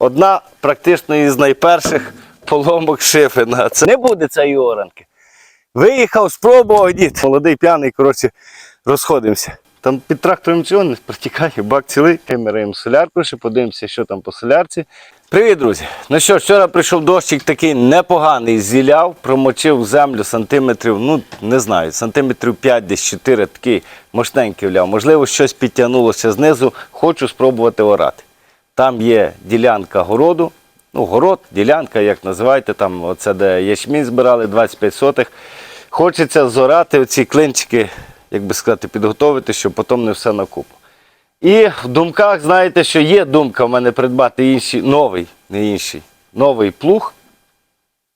Одна практично із найперших поломок шифена. Це не буде цієї оранки. Виїхав, спробував, дід. Молодий п'яний, коротше, розходимося. Там під трактором чого не протікає, бак цілий. Виміряємо солярку, ще подивимося, що там по солярці. Привіт, друзі! Ну що, вчора прийшов дощик такий непоганий, зіляв, промочив землю сантиметрів, ну не знаю, сантиметрів 5, десь 4 такий мощненький вляв. Можливо, щось підтягнулося знизу, хочу спробувати орати. Там є ділянка городу, ну, город, ділянка, як називаєте, там оце де ячмінь збирали 25 сотих. Хочеться зорати оці клинчики, як би сказати, підготовити, щоб потім не все на купу. І в думках, знаєте, що є думка в мене придбати інший, новий, не інший, новий плуг.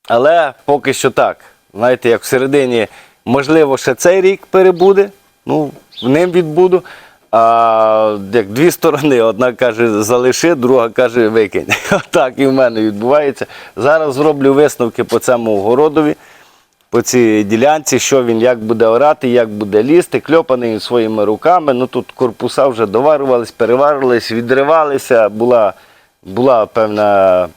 Але поки що так. Знаєте, як всередині, можливо, ще цей рік перебуде, ну, в ним відбуду. А як дві сторони, одна каже, залиши, друга каже, викинь. Так і в мене відбувається. Зараз зроблю висновки по цьому городові, по цій ділянці, що він як буде орати, як буде лізти, кльопаний своїми руками. Ну тут корпуса вже доварювались, переварювались, відривалися. Була, була певна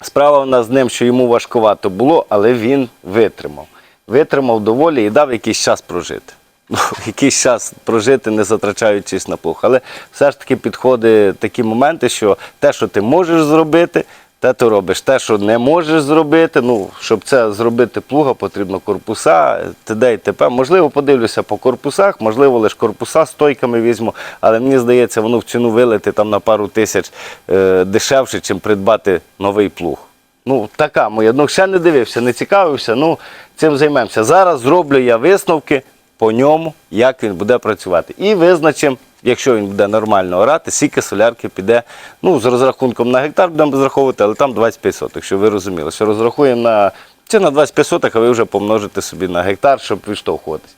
Справа в нас з ним, що йому важкувато було, але він витримав. Витримав доволі і дав якийсь час прожити. Ну, якийсь час прожити, не затрачаючись на плуг. Але все ж таки підходить такі моменти, що те, що ти можеш зробити, те ти робиш. Те, що не можеш зробити, ну, щоб це зробити плуга, потрібно корпуса, т.д. і т.п. Можливо, подивлюся по корпусах, можливо, лише корпуса стойками візьму, але мені здається, воно в ціну вилити там на пару тисяч е, дешевше, чим придбати новий плуг. Ну, така моя. Ну, ще не дивився, не цікавився. Ну, цим займемося. Зараз зроблю я висновки по ньому, як він буде працювати. І визначимо, якщо він буде нормально орати, скільки солярки піде. Ну, з розрахунком на гектар будемо розраховувати, але там 25 соток, щоб ви розуміли, що розрахуємо на. Чи на 25 соток, а ви вже помножите собі на гектар, щоб відштовхуватись.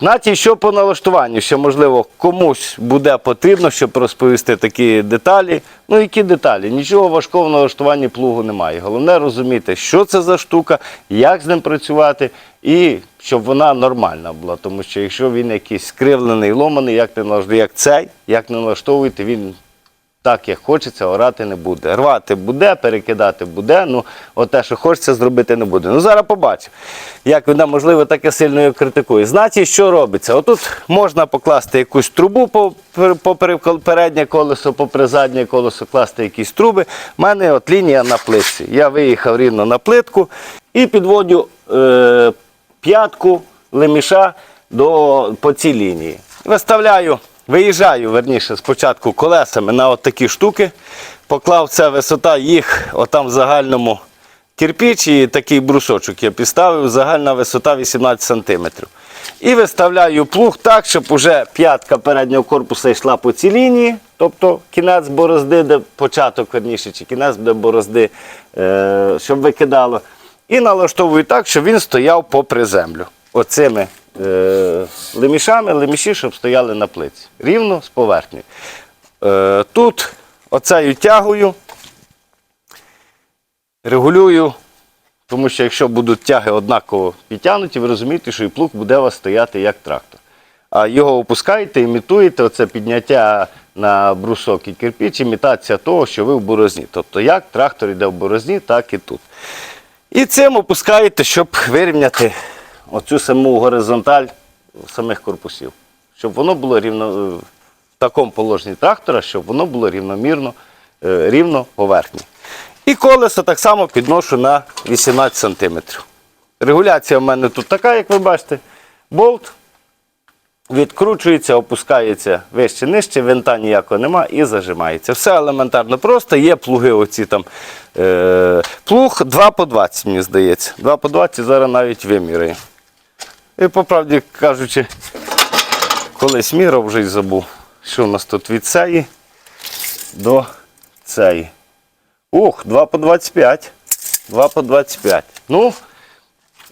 Знаєте, що по налаштуванню, ще, можливо, комусь буде потрібно, щоб розповісти такі деталі. Ну, які деталі? Нічого важкого в налаштуванні плугу немає. Головне розуміти, що це за штука, як з ним працювати, і щоб вона нормальна була. Тому що якщо він якийсь скривлений, ломаний, як не налаштовуєте, як цей, як не налаштовуєте, він так, як хочеться, орати не буде. Рвати буде, перекидати буде. Ну, от те, що хочеться зробити, не буде. Ну, зараз побачимо, як вона, можливо, таке сильно його критикує. Значить, що робиться? Отут можна покласти якусь трубу по- попри переднє колесо, попри заднє колесо, класти якісь труби. У мене от лінія на плитці. Я виїхав рівно на плитку і підводю е, п'ятку леміша до, по цій лінії. Виставляю. Виїжджаю, верніше, спочатку колесами на от такі штуки. Поклав це висота їх отам в загальному кирпіч і такий брусочок я підставив, загальна висота 18 см. І виставляю плуг так, щоб уже п'ятка переднього корпуса йшла по цій лінії, тобто кінець борозди, де початок верніше, чи кінець де борозди, е, щоб викидало. І налаштовую так, щоб він стояв попри землю. Оцими лемішами, леміші, щоб стояли на плиці. Рівно з поверхнею. Е, тут оцею тягою регулюю, тому що якщо будуть тяги однаково підтягнуті, ви розумієте, що і плуг буде у вас стояти як трактор. А його опускаєте, імітуєте оце підняття на брусок і кирпіч, імітація того, що ви в борозні. Тобто як трактор йде в борозні, так і тут. І цим опускаєте, щоб вирівняти оцю саму горизонталь самих корпусів. Щоб воно було рівно е, в такому положенні трактора, щоб воно було рівномірно, е, рівно поверхні. І колесо так само підношу на 18 см. Регуляція в мене тут така, як ви бачите. Болт відкручується, опускається вище нижче, винта ніякого нема і зажимається. Все елементарно просто. Є плуги оці там. Е, плуг 2 по 20, мені здається. 2 по 20 зараз навіть виміряю. І по правді кажучи, колись міряв вже й забув, що у нас тут від цієї до цієї. Ух, 2 по 25. 2 по 25. Ну,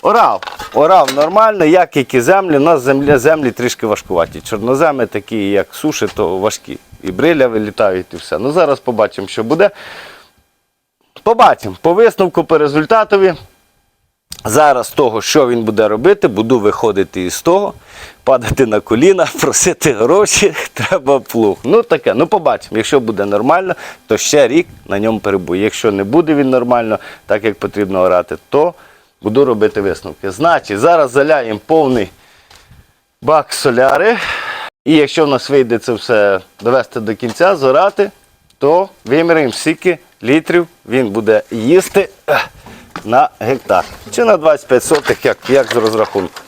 орав. Орав нормально, як які землі. У нас землі, землі трішки важкуваті. Чорноземи такі, як суші, то важкі. І бриля вилітають, і все. Ну зараз побачимо, що буде. Побачимо. По висновку, по результатові. Зараз того, що він буде робити, буду виходити із того, падати на коліна, просити гроші, треба плуг. Ну таке, ну побачимо. Якщо буде нормально, то ще рік на ньому перебує. Якщо не буде він нормально, так як потрібно орати, то буду робити висновки. Значить, зараз заляємо повний бак соляри. І якщо в нас вийде це все довести до кінця, зорати, то виміряємо скільки літрів він буде їсти на гектар. Чи на 25 сотих, як, як з розрахунку.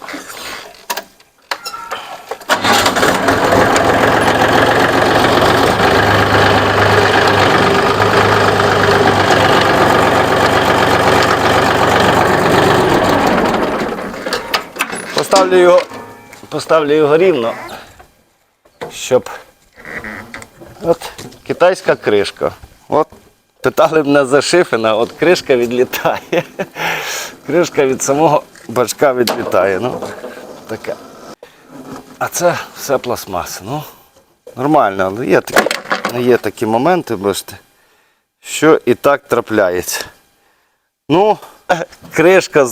Поставлю його, поставлю його рівно, щоб от китайська кришка. От питали мене за шифена, от кришка відлітає. Кришка від самого бачка відлітає. Ну, таке. А це все пластмаса. Ну, нормально, але є такі, є такі моменти, бачите, що і так трапляється. Ну, кришка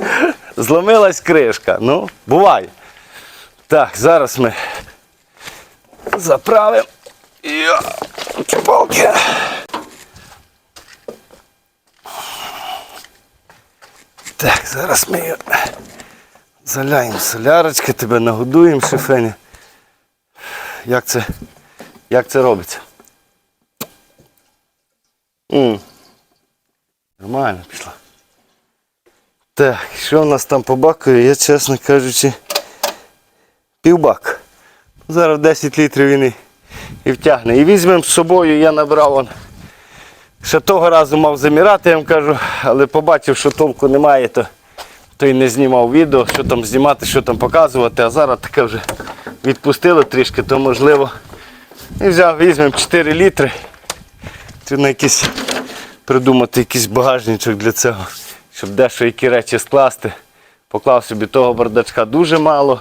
зломилась кришка. Ну, буває. Так, зараз ми заправимо. Йо. Так, зараз ми заляємо солярочки, тебе нагодуємо, шифені. Як це, як це робиться? м Нормально пішла. Так, що в нас там по бакові, я, чесно кажучи, півбак. Зараз 10 літрів він і, і втягне. І візьмемо з собою, я набрав он. Ще того разу мав замірати, я вам кажу, але побачив, що толку немає, то, то й не знімав відео, що там знімати, що там показувати, а зараз таке вже відпустило трішки, то можливо. І взяв, візьмемо 4 літри. Тут на якийсь придумати якийсь багажничок для цього, щоб дещо які речі скласти. Поклав собі того бардачка дуже мало.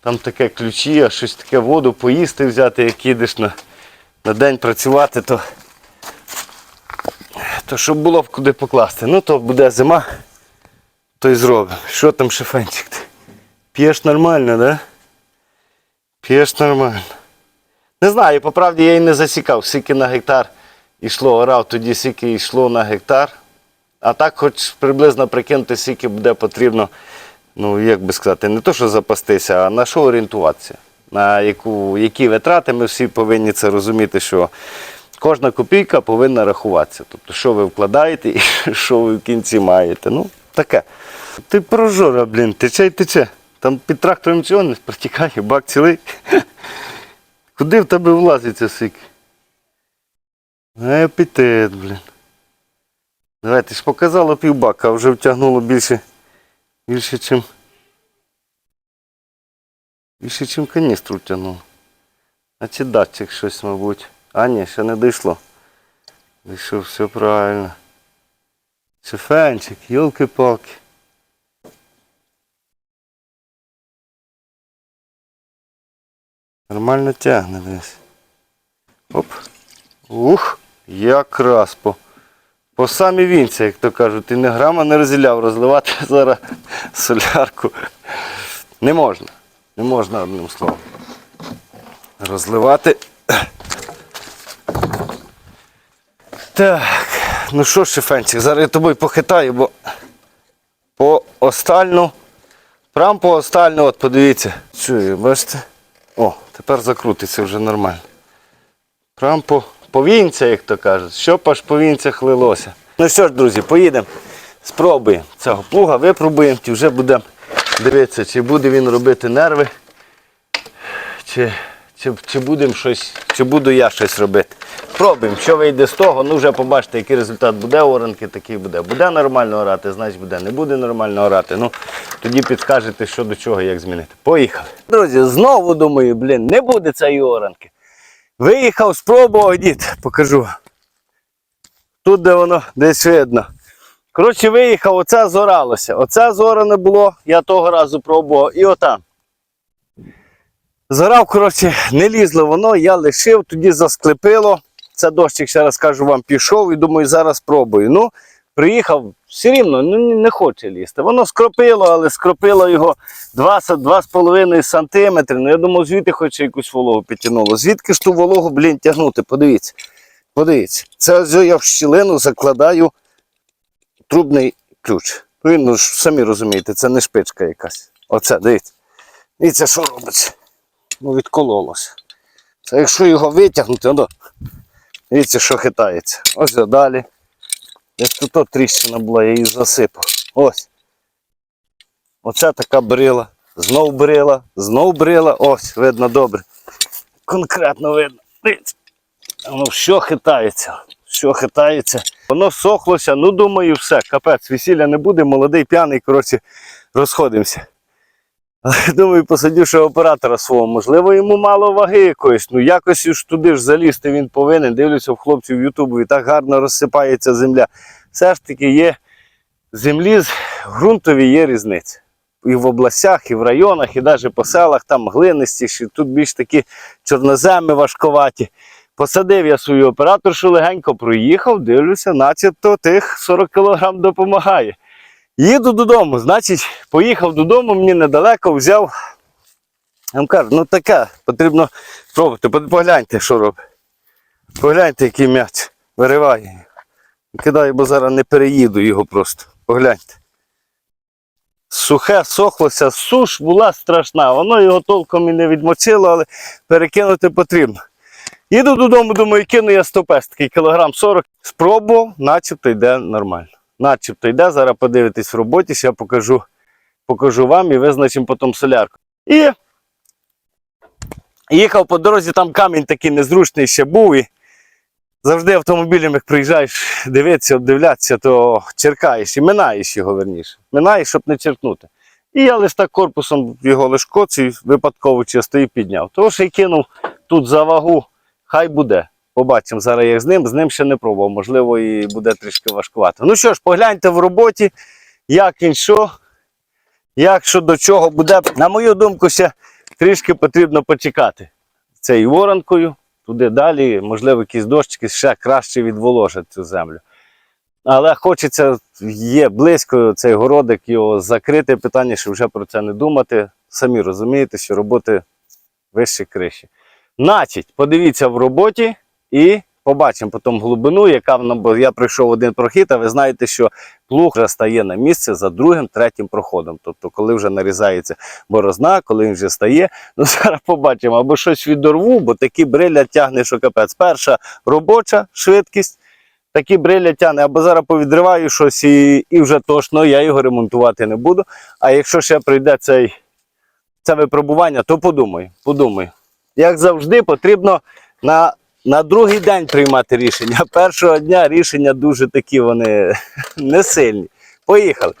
Там таке ключі, а щось таке воду поїсти взяти, як їдеш на, на день працювати, то, то щоб було б куди покласти. Ну то буде зима, то й зробимо. Що там шифенчик? П'єш нормально, да? П'єш нормально. Не знаю, по правді я і не засікав, скільки на гектар йшло, орав тоді, скільки йшло на гектар. А так хоч приблизно прикинути, скільки буде потрібно, ну як би сказати, не то, що запастися, а на що орієнтуватися. На яку, які витрати ми всі повинні це розуміти, що кожна копійка повинна рахуватися. Тобто, що ви вкладаєте і що ви в кінці маєте. Ну, таке. Ти прожора, блін, тече й тече. Там під трактором цього не протікає, бак цілий. Куди в тебе влазить ця сик? Апетит, блін. Давай, ти ж показала півбака, а вже втягнуло більше, більше, чим. Більше, чим каністру втягнуло. Значить датчик щось, мабуть. А ні, ще не дійшло. Дійшов, все правильно. Шефенчик, йолки-палки. Нормально тягне десь. Оп. Ух, якраз по. По самі вінці, як то кажуть, і не грама не розділяв, розливати зараз солярку. Не можна. Не можна одним словом. Розливати. Так, ну що, шифенчик, зараз я тобою похитаю, бо по остальну, прям по остальну, от подивіться. Чую, бачите? О, тепер закрутиться вже нормально. Прям по, по вінця, як то кажуть, аж по вінцях лилося. Ну що ж, друзі, поїдемо, спробуємо цього плуга, випробуємо, і вже будемо дивитися, чи буде він робити нерви, чи, чи, чи будемо щось, чи буду я щось робити. Пробуємо, що вийде з того, ну вже побачите, який результат буде у оранки, такий буде. Буде нормально орати, значить буде, не буде нормально орати. Ну, тоді підскажете, що до чого, як змінити. Поїхали. Друзі, знову думаю, блін, не буде цієї оранки. Виїхав, спробував, дід, покажу. Тут, де воно десь видно. Коротше, виїхав, оце зоралося. Оце зоране було, я того разу пробував. І отам. Зорав, коротше, не лізло воно, я лишив, тоді засклепило. Це дощик, ще раз кажу вам, пішов і думаю, зараз спробую. Ну, приїхав, все рівно ну, не хоче лізти. Воно скропило, але скропило його 2,5 см. Ну, я думав, звідти хоч якусь вологу підтягнуло. Звідки ж ту вологу, блін, тягнути? Подивіться. Подивіться. Це ось я в щілину закладаю трубний ключ. Ну, ну ж самі розумієте, це не шпичка якась. Оце, дивіться. Дивіться, що робиться. Ну, відкололося. Це якщо його витягнути, ну, дивіться, що хитається. Ось далі. Десь тут тріщина була, я її засипав. Ось. Оце така брила. Знов брила, знов брила. Ось, видно добре. Конкретно видно. Дивіться. Воно що хитається, що хитається. Воно сохлося, ну думаю, все, капець, весілля не буде, молодий, п'яний, коротше, розходимося. Думаю, посадю ще оператора свого. Можливо, йому мало ваги якоїсь. Ну якось ж туди ж залізти він повинен. Дивлюся в хлопців в Ютубу і так гарно розсипається земля. Все ж таки є землі з- ґрунтові є різниця. І в областях, і в районах, і навіть по селах там глинистіші, тут більш такі чорноземи важковаті. Посадив я свою операторшу, легенько проїхав, дивлюся, начебто тих 40 кг допомагає. Їду додому, значить, поїхав додому, мені недалеко взяв. Я вам кажу, ну таке, потрібно спробувати. Погляньте, що робить. Погляньте, який м'яч. Вириває. Кидаю, бо зараз не переїду його просто. Погляньте. Сухе сохлося, суш була страшна. Воно його толком і не відмочило, але перекинути потрібно. Їду додому, думаю, кину я стопест, такий кілограм 40. Спробував, начебто йде нормально. Начебто йде, зараз подивитесь в роботі, ще покажу, покажу вам і визначимо потім солярку. І їхав по дорозі, там камінь такий незручний ще був. І завжди автомобілем, як приїжджаєш дивитися, обдивлятися, то черкаєш і минаєш його верніше. Минаєш, щоб не черкнути. І я лише так корпусом його лиш коців, випадково чисто і підняв. Того що й кинув тут за вагу, хай буде. Побачимо зараз як з ним. З ним ще не пробував, можливо, і буде трішки важкувато. Ну що ж, погляньте в роботі, як він що, як що до чого буде. На мою думку, ще трішки потрібно почекати. Цією воронкою, туди далі, можливо, якісь дощики ще краще відволожать цю землю. Але хочеться, є близько цей городик, його закрити. Питання, що вже про це не думати. Самі розумієте, що роботи вище криші. Значить, подивіться в роботі і побачимо потім глибину, яка вона, бо я пройшов один прохід, а ви знаєте, що плуг вже стає на місце за другим, третім проходом. Тобто, коли вже нарізається борозна, коли він вже стає, ну зараз побачимо, або щось відорву, бо такі бриля тягне, що капець. Перша робоча швидкість. Такі бриля тягне, або зараз повідриваю щось і, і вже точно я його ремонтувати не буду. А якщо ще прийде цей, це випробування, то подумай, подумай. Як завжди, потрібно на, на другий день приймати рішення. Першого дня рішення дуже такі вони не сильні. Поїхали.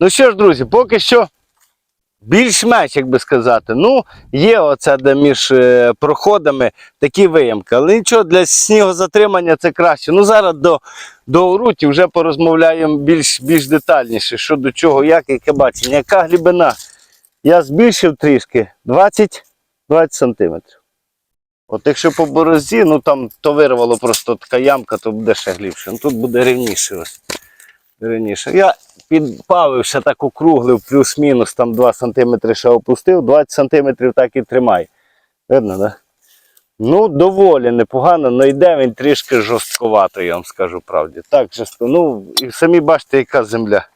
Ну що ж, друзі, поки що більш-менш, як би сказати. Ну, є оце де між е, проходами такі виямки. Але нічого, для снігозатримання це краще. Ну, зараз до, до Оруті вже порозмовляємо більш, більш детальніше, що до чого, як, яке бачення. Яка глибина? Я збільшив трішки 20, 20 сантиметрів. От якщо по борозі, ну там то вирвало просто така ямка, то буде ще глибше. Ну тут буде рівніше ось. Рівніше. Я підпавив ще так округлив, плюс-мінус там 2 см ще опустив, 20 см так і тримай. Видно? Да? Ну, доволі непогано, але йде він трішки жорстковато, я вам скажу правді. Так, жорстко. Ну, і самі бачите, яка земля.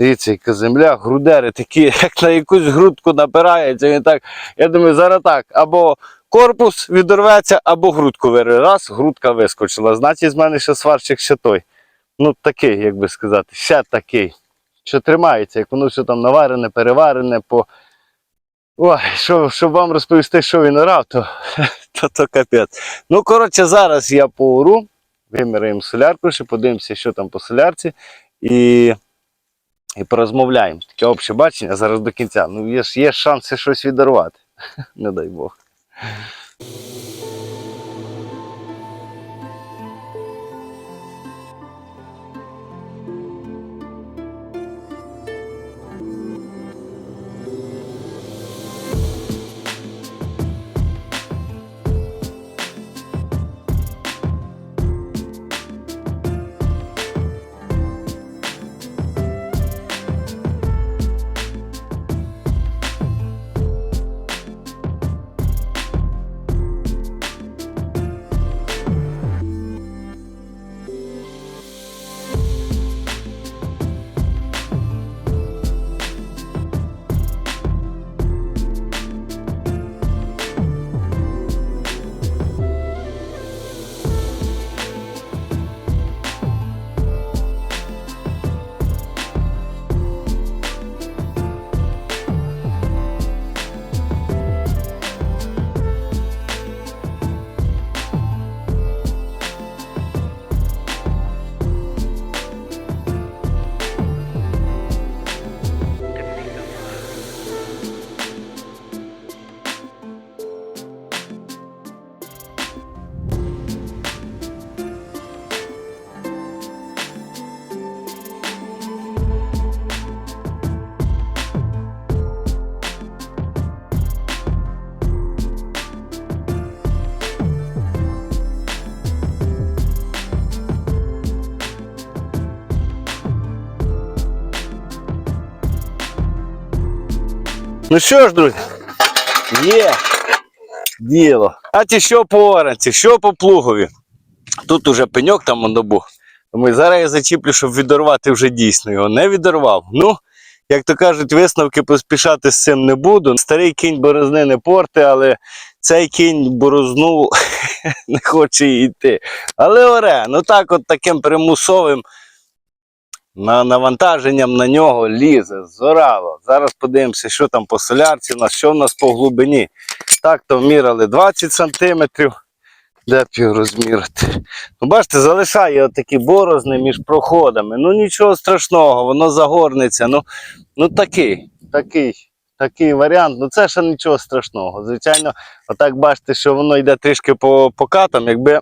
Дивіться, яка земля, грудери такі, як на якусь грудку напирається. Він так, я думаю, зараз так, або корпус відорветься, або грудку вирве. Раз, грудка вискочила. Значить, з мене ще сварщик ще той. Ну, такий, як би сказати, ще такий. Що тримається, як воно все там наварене, переварене по. Ой, що, щоб вам розповісти, що він орав, то, то, то капець. Ну, коротше, зараз я поору, виміряємо солярку, ще подивимося, що там по солярці. І і порозмовляємо. Таке обще бачення зараз до кінця. Ну, є, є шанси щось віддарувати. Не дай Бог. Ну що ж, друзі, є діло. А ті що по оранці, що по плугові. Тут уже пеньок там он добув. Тому зараз я зачіплю, щоб відорвати вже дійсно його. Не відорвав. Ну, як то кажуть, висновки поспішати з цим не буду. Старий кінь борозни не порти, але цей кінь борозну не хоче йти. Але оре, ну так от таким примусовим на навантаженням на нього лізе, зорало. Зараз подивимося, що там по солярці, що в нас по глибині. Так, то вміряли 20 сантиметрів. Де б його розмірити? Ну, бачите, залишає отакі борозни між проходами. Ну нічого страшного, воно загорнеться. Ну, ну такий, такий, такий варіант. Ну це ще нічого страшного. Звичайно, отак бачите, що воно йде трішки по, по катам, якби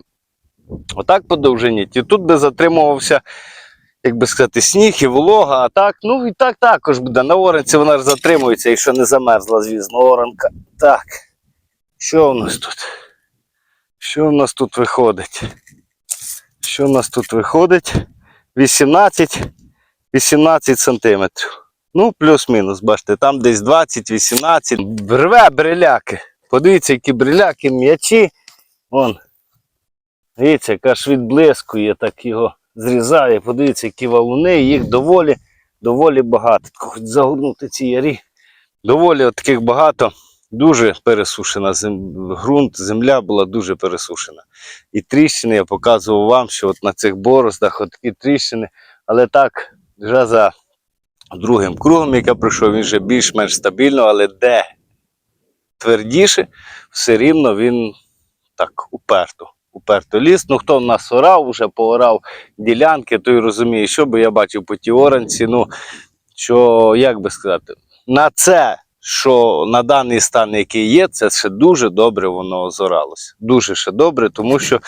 отак по довжині, і тут би затримувався як би сказати, сніг і волога, а так, ну і так також буде. На оранці вона ж затримується, якщо не замерзла, звісно, оранка. Так. Що в нас тут? Що в нас тут виходить? Що в нас тут виходить? 18, 18 сантиметрів. Ну, плюс-мінус, бачите, там десь 20-18. Рве бриляки. Подивіться, які бриляки, м'ячі. Вон. Дивіться, яка ж відблискує, так його зрізає. Подивіться, які валуни, їх доволі, доволі багато. Хоч загорнути ці ярі. Доволі таких багато. Дуже пересушена зем... ґрунт, земля була дуже пересушена. І тріщини я показував вам, що от на цих бороздах от такі тріщини. Але так, вже за другим кругом, який я пройшов, він вже більш-менш стабільно, але де твердіше, все рівно він так уперто. Уперто ліс. Ну хто в нас орав, вже поорав ділянки, той розуміє, що, бо я бачив по тій оранці. Ну, що, як би сказати, на це, що на даний стан, який є, це ще дуже добре воно озоралося. Дуже ще добре, тому що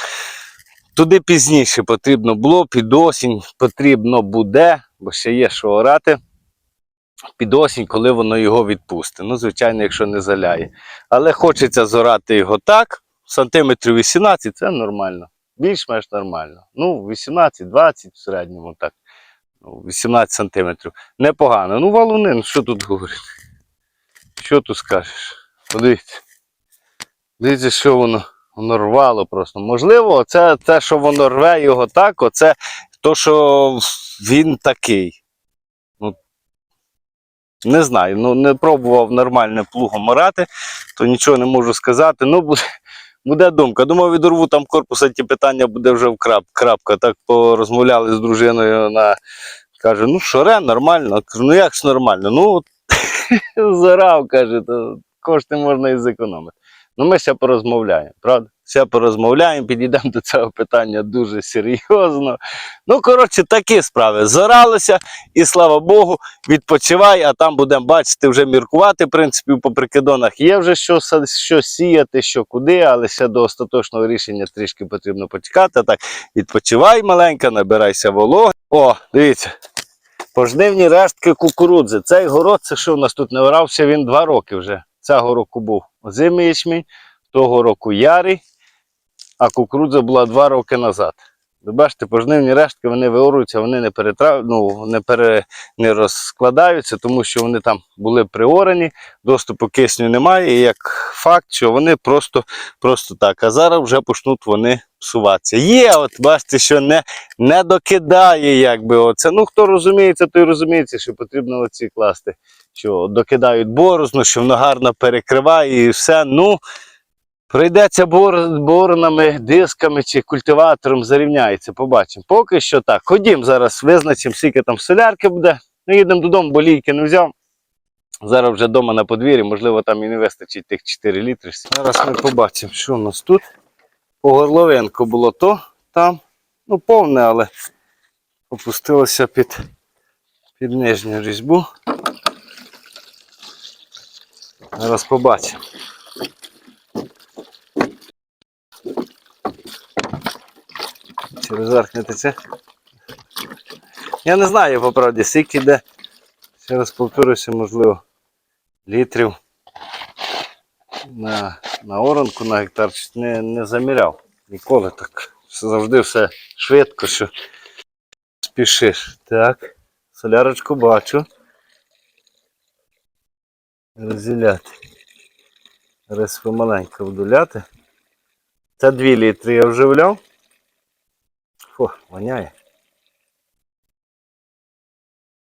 туди пізніше потрібно було, під осінь потрібно буде, бо ще є що орати. Під осінь, коли воно його відпусте. Ну, звичайно, якщо не заляє. Але хочеться зорати його так, сантиметрів 18 це нормально. Більш-менш нормально. Ну, 18-20 в середньому так. Ну, 18 сантиметрів. Непогано. Ну, валуни, ну що тут говорити? Що тут скажеш? Подивіться. Дивіться, що воно, воно рвало просто. Можливо, це те, що воно рве його так, оце то, що він такий. Ну, не знаю, ну не пробував нормально плугом орати, то нічого не можу сказати. Ну, буде думка. Думав, відорву там корпуса, ті питання буде вже в крап, крапка. Так порозмовляли з дружиною. Вона каже: ну, шоре, нормально. Ну як ж нормально? Ну, зарав, каже, то кошти можна і зекономити. Ну, ми ще порозмовляємо, правда? Ще порозмовляємо, підійдемо до цього питання дуже серйозно. Ну, коротше, такі справи. Зоралося, і слава Богу, відпочивай, а там будемо бачити, вже міркувати. В принципі, по прикидонах є вже що, що сіяти, що куди, але ще до остаточного рішення трішки потрібно почекати. Так, відпочивай маленька, набирайся вологи. О, дивіться. Пожнивні рештки кукурудзи. Цей город, це що у нас тут не орався, він два роки вже. Цього року був озимий ячмінь, того року ярий, а кукурудза була два роки назад. Бачите, пожнивні рештки вони виоруються, вони не, перетрав... ну, не, пере... не розкладаються, тому що вони там були приорані, доступу кисню немає, і як факт, що вони просто, просто так. А зараз вже почнуть вони псуватися. Є, от бачите, що не, не докидає, якби оце. Ну, хто розуміється, той розуміється, що потрібно оці класти, що докидають борозну, що воно гарно перекриває і все. Ну, прийдеться бор, боронами, дисками чи культиватором зарівняється, побачимо. Поки що так. Ходім зараз визначимо, скільки там солярки буде. Ну, їдемо додому, бо лійки не взяв. Зараз вже вдома на подвір'ї, можливо, там і не вистачить тих 4 літри. Зараз ми побачимо, що у нас тут. По горловинку було то там. Ну, повне, але опустилося під, під нижню різьбу. Зараз побачимо. Через верх не. Я не знаю, по правді, скільки йде. Ще раз повторюся, можливо, літрів на, на оранку на гектар не, не заміряв. Ніколи так. Завжди все швидко, що спішиш. Так, солярочку бачу. Розділяти. Зараз помаленько буду ляти. Це 2 літри я вже вляв. Фу, воняє.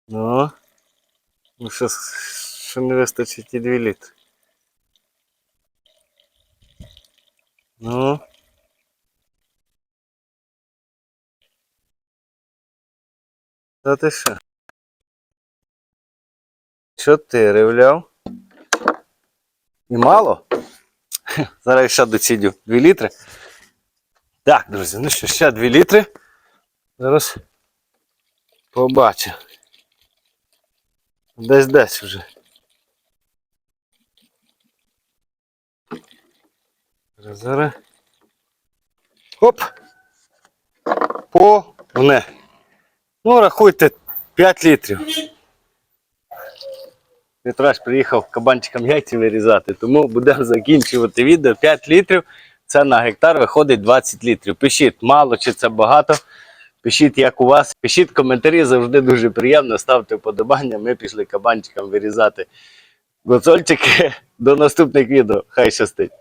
Ну. Ну, ще, ще не вистачить і 2 літри. Ну. Та ти що? Чотири вляв. І мало? Зараз ще доцідю 2 літри. Так, друзі, ну що, ще 2 літри. Зараз побачу. Десь десь вже. Зараз, зараз. Хоп! Повне. Ну, рахуйте 5 літрів. Петраш приїхав кабанчикам яйці вирізати, тому будемо закінчувати відео. 5 літрів. Це на гектар виходить 20 літрів. Пишіть, мало чи це багато. Пишіть, як у вас. Пишіть коментарі, завжди дуже приємно. Ставте вподобання. Ми пішли кабанчикам вирізати гоцольчики. До наступних відео. Хай щастить.